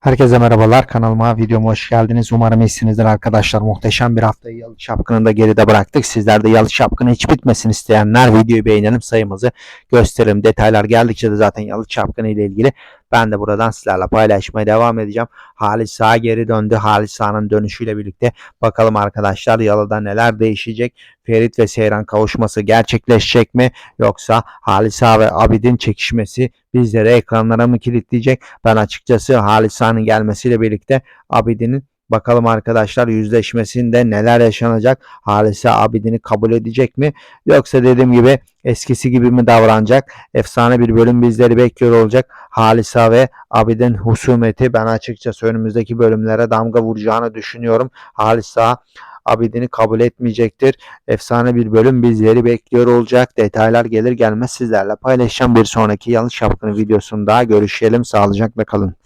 Herkese merhabalar kanalıma videoma hoş geldiniz. Umarım iyisinizdir arkadaşlar. Muhteşem bir haftayı Yalı Çapkın'ı da geride bıraktık. Sizler de Yalı Çapkın'ı hiç bitmesin isteyenler videoyu beğenelim sayımızı gösterelim. Detaylar geldikçe de zaten Yalı Çapkını ile ilgili ben de buradan sizlerle paylaşmaya devam edeceğim. Halis Sağ geri döndü. Halis Sağ'ın dönüşüyle birlikte bakalım arkadaşlar Yalı'da neler değişecek. Ferit ve Seyran kavuşması gerçekleşecek mi? Yoksa Halis Sağ ve Abidin çekişmesi bizlere ekranlara mı kilitleyecek? Ben açıkçası Halis Sağ'ın gelmesiyle birlikte Abidin'in bakalım arkadaşlar yüzleşmesinde neler yaşanacak? Halise Abidin'i kabul edecek mi? Yoksa dediğim gibi eskisi gibi mi davranacak? Efsane bir bölüm bizleri bekliyor olacak. Halisa ve Abidin husumeti ben açıkçası önümüzdeki bölümlere damga vuracağını düşünüyorum. Halisa Abidin'i kabul etmeyecektir. Efsane bir bölüm bizleri bekliyor olacak. Detaylar gelir gelmez sizlerle paylaşacağım. Bir sonraki yanlış şapkını videosunda görüşelim. Sağlıcakla kalın.